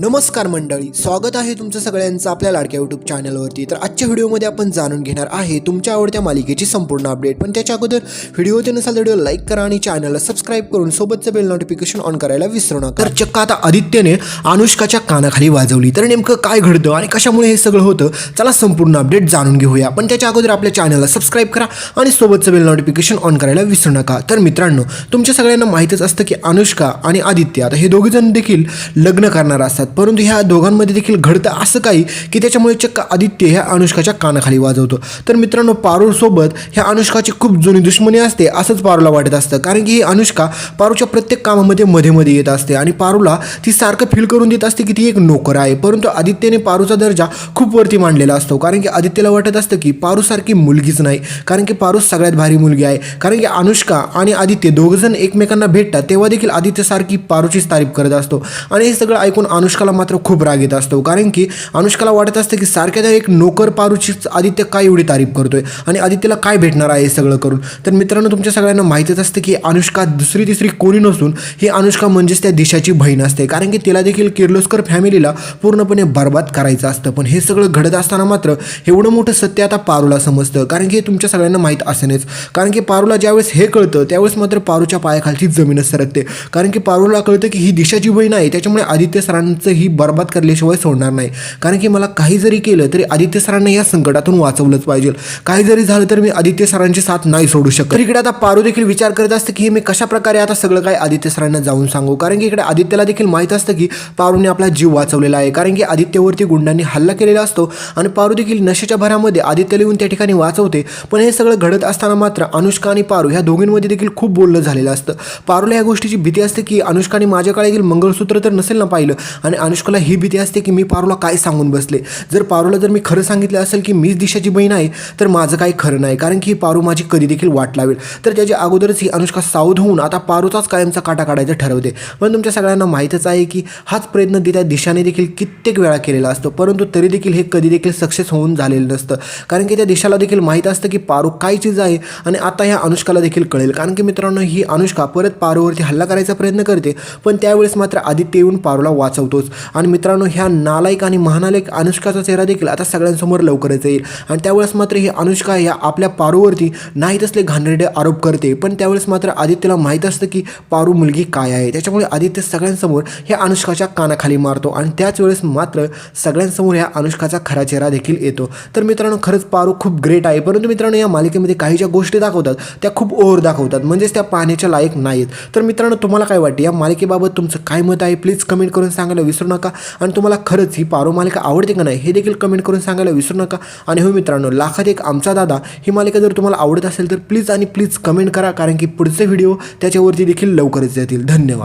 नमस्कार मंडळी स्वागत आहे तुमचं सगळ्यांचं आपल्या लाडक्या यूट्यूब चॅनलवरती तर आजच्या व्हिडिओमध्ये आपण जाणून घेणार आहे तुमच्या आवडत्या मालिकेची संपूर्ण अपडेट पण त्याच्या अगोदर व्हिडिओ ते नसाल व्हिडिओ लाईक करा आणि चॅनलला सबस्क्राईब करून सोबतचं बेल नोटिफिकेशन ऑन करायला विसरू नका. तर चक्का आता आदित्यने अनुष्काच्या कानाखाली वाजवली. तर नेमकं काय घडतं आणि कशामुळे हे सगळं होतं? चला संपूर्ण अपडेट जाणून घेऊया. पण त्याच्या अगोदर आपल्या चॅनलला सबस्क्राईब करा आणि सोबतचं बेल नोटिफिकेशन ऑन करायला विसरू नका. तर मित्रांनो तुमच्या सगळ्यांना माहीतच असतं की अनुष्का आणि आदित्य आता हे दोघेजण देखील लग्न करणार असतात. परंतु ह्या दोघांमध्ये देखील घडतं असं काही की त्याच्यामुळे चक्क आदित्य ह्या अनुष्काच्या कानाखाली वाजवतो. तर मित्रांनो पारूसोबत ह्या अनुष्काची खूप जुनी दुश्मनी असते असंच पारूला वाटत असतं. कारण की ही अनुष्का पारूच्या प्रत्येक कामामध्ये मध्ये मध्ये येत असते आणि पारूला ती सारखं फील करून देत असते की ती एक नोकर आहे. परंतु आदित्यने पारूचा दर्जा खूप वरती मांडलेला असतो. कारण की आदित्यला वाटत असतं की पारूसारखी मुलगीच नाही. कारण की पारू सगळ्यात भारी मुलगी आहे. कारण की अनुष्का आणि आदित्य दोघंजण एकमेकांना भेटतात तेव्हा देखील आदित्यसारखी पारूचीच तारीफ करत असतो. आणि हे सगळं ऐकून अनुष्का अनुष्काला मात्र खूप राग येत असतो. कारण की अनुष्काला वाटत असतं की सारख्या त्या एक नोकर पारूचीच आदित्य काय एवढी तारीफ करतोय आणि आदित्यला काय भेटणार आहे हे सगळं करून. तर मित्रांनो तुमच्या सगळ्यांना माहीतच असतं की अनुष्का दुसरी तिसरी कोणी नसून ही अनुष्का म्हणजेच त्या दिशाची बहीण असते. कारण की तिला देखील किर्लोस्कर फॅमिलीला पूर्णपणे बर्बाद करायचं असतं. पण हे सगळं घडत असताना मात्र एवढं मोठं सत्य आता पारूला समजतं. कारण की हे तुमच्या सगळ्यांना माहीत असेलच. कारण की पारूला ज्यावेळेस हे कळतं त्यावेळेस मात्र पारूच्या पायाखालची जमीनच सरकते. कारण की पारूला कळतं की ही दिशाची बहीण आहे त्याच्यामुळे आदित्य सरांचं ही बर्बाद करल्याशिवाय सोडणार नाही. कारण की मला काही जरी केलं तरी आदित्य सरांना या संकटातून वाचवलंच पाहिजे. काही जरी झालं तर मी आदित्य सरांची साथ नाही सोडू शकत. तर इकडे आता पारू देखील विचार करत असतं की मी कशा प्रकारे आता सगळं काय आदित्य सरांना जाऊन सांगू? कारण की इकडे आदित्यला देखील माहीत असतं की पारूने आपला जीव वाचवलेला आहे. कारण की आदित्यवरती गुंडांनी हल्ला केलेला असतो आणि पारू देखील नशेच्या भरामध्ये आदित्यला येऊन त्या ठिकाणी वाचवते. पण हे सगळं घडत असताना मात्र अनुष्का आणि पारू ह्या दोघींमध्ये देखील खूप बोलणं झालेलं असतं. पारूला या गोष्टीची भीती असते की अनुष्काने माझ्याकडे देखील मंगळसूत्र तर नसेल ना पाहिलं आणि अनुष्काला ही भीती असते की मी पारूला काय सांगून बसले? जर पारूला जर मी खरं सांगितलं असेल की मीच दिशाची बहीण आहे तर माझं काही खरं नाही. कारण की ही पारू माझी कधी देखील वाट लावेल. तर त्याच्या अगोदरच ही अनुष्का सावध होऊन आता पारूचाच कायमचा काटा काढायचं ठरवते. पण तुमच्या सगळ्यांना माहीतच आहे की हाच प्रयत्न त्या दिशाने देखील कित्येक वेळा केलेला असतो. परंतु तरी देखील हे कधी देखील सक्सेस होऊन झालेलं नसतं. कारण की त्या दिशाला देखील माहीत असतं की पारू काय चीज आहे आणि आता ह्या अनुष्काला देखील कळेल. कारण की मित्रांनो ही अनुष्का परत पारूवरती हल्ला करायचा प्रयत्न करते पण त्यावेळेस मात्र आदित्य येऊन पारूला वाचवतोच. आणि मित्रांनो ह्या नालायक आणि महानालायक अनुष्काचा चेहरा देखील आता सगळ्यांसमोर लवकरच येईल. आणि त्यावेळेस मात्र ही अनुष्का या आपल्या पारूवरती नाही तसले घाणेरडे आरोप करते. पण त्यावेळेस मात्र आदित्यला माहीत असतं की पारू मुलगी काय आहे. त्याच्यामुळे आदित्य सगळ्यांसमोर ह्या अनुष्काच्या कानाखाली मारतो. आणि त्याच वेळेस मात्र सगळ्यांसमोर ह्या अनुष्काचा खरा चेहरा देखील येतो. तर मित्रांनो खरंच पारू खूप ग्रेट आहे. परंतु मित्रांनो या मालिकेमध्ये काही ज्या गोष्टी दाखवतात त्या खूप ओव्हर दाखवतात. म्हणजेच त्या पाहण्याच्या लायक नाहीत तर मित्रांनो तुम्हाला काय वाटते? या मालिकेबाबत तुमचं काय मत आहे? प्लीज कमेंट करून सांगायला विसरू नका. आणि तुम्हाला खरंच ही पारो मालिका आवडते का नाही हे देखील कमेंट करून सांगायला विसरू नका. आणि हो मित्रांनो लाखात एक आमचा दादा ही मालिका जर तुम्हाला आवडत असेल तर प्लीज आणि प्लीज कमेंट करा कारण की पुढचे व्हिडिओ त्याच्यावरती देखील लवकरच येतील. धन्यवाद.